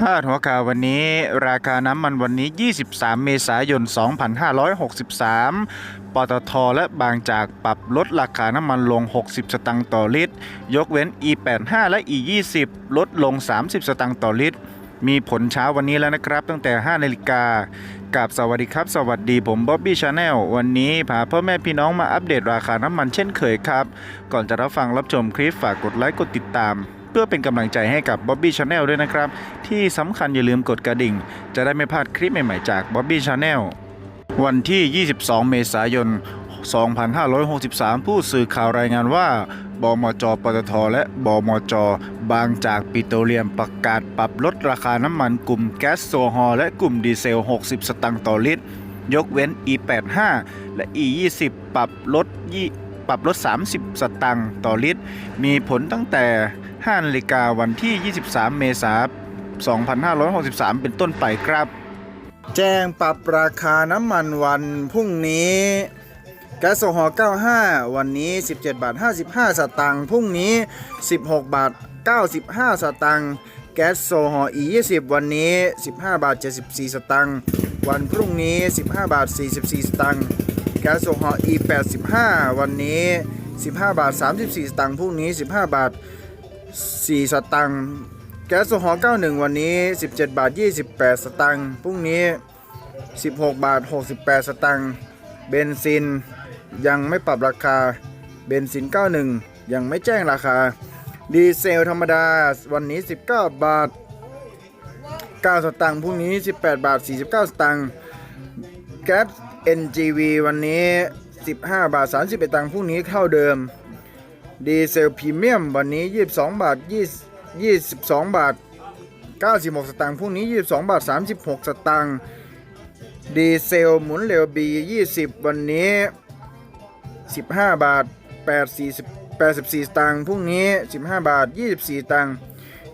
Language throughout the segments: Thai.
พาดหัวข่าววันนี้ ราคาน้ำมันวันนี้ 23 เมษายน 2563 ปตท และบางจากปรับลดราคาน้ำมันลง 60 สตางค์ต่อลิตร ยกเว้น E85 และ E20 ลดลง 30 สตางค์ต่อลิตร มีผลเช้าวันนี้แล้วนะครับ ตั้งแต่ 5 นาฬิกากับสวัสดีครับ สวัสดีผมบ๊อบบี้ชาแนลวันนี้พาพ่อแม่พี่น้องมาอัปเดตราคาน้ำมันเช่นเคยครับ ก่อนจะรับฟังรับชมคลิปฝากกดไลค์กดติดตาม พื่อเป็นกำลังใจให้กับบ๊อบบี้ชาแนลด้วยนะครับ ที่สำคัญอย่าลืมกดกระดิ่ง จะได้ไม่พลาดคลิปใหม่ๆจากบ๊อบบี้ชาแนลวันที่ 22 เมษายน 2563 ผู้สื่อข่าวรายงานว่า บมจ ปตท และ บมจ บางจากปิโตรเลียมประกาศปรับลดราคาน้ำมันกลุ่มแก๊สโซฮอลและกลุ่มดีเซล 60 สตางค์ต่อลิตร ยกเว้น E85 และ E20 ปรับลดยี่ ปรับลด 30 สตางค์ต่อลิตร มีผลตั้งแต่5นาฬิกาวันที่ 23 เมษายน 2563 เป็นต้นไปครับ แจ้งปรับราคาน้ำมันวันพรุ่งนี้แก๊สโซฮอล์95 วันนี้ 17 บาท 55 สตางค์พรุ่งนี้ 16 บาท 95 สตางค์แก๊สโซฮอล์ E20 วันนี้ 15 บาท 74 สตางค์วันพรุ่งนี้ 15 บาท 44 สตางค์ ก๊สโซฮอล์ E85 วันนี้ 15 บาท 34 สตางค์พรุ่งนี้ 15 บาท 4 สตางค์แก๊สโซฮอล์91 วันนี้ 17 บาท 28 สตางค์พรุ่งนี้ 16 บาท 68 สตางค์เบนซินยังไม่ปรับราคาเบนซิน 91 ยังไม่แจ้งราคา ดีเซลธรรมดาวันนี้ 19 บาท 9 สตางค์พรุ่งนี้ 18 บาท 49 สตางค์แก๊ส NGV วันนี้ 15 บาท 31 ตังค์พรุ่งนี้เท่าเดิม ดีเซลพรีเมียมวันนี้ 22 บาท 20 22 บาท 96 สตางค์พรุ่งนี้ 22 บาท 36 สตางค์ดีเซลหมุนเร็ว B20 วันนี้ 15 บาท 84 84 สตางค์พรุ่งนี้ 15 บาท 24ตางค์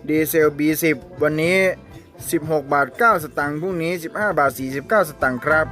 ดีเซล B10 วันนี้ 16 บาท 9 สตางค์พรุ่งนี้ 15 บาท 49 สตางค์ครับ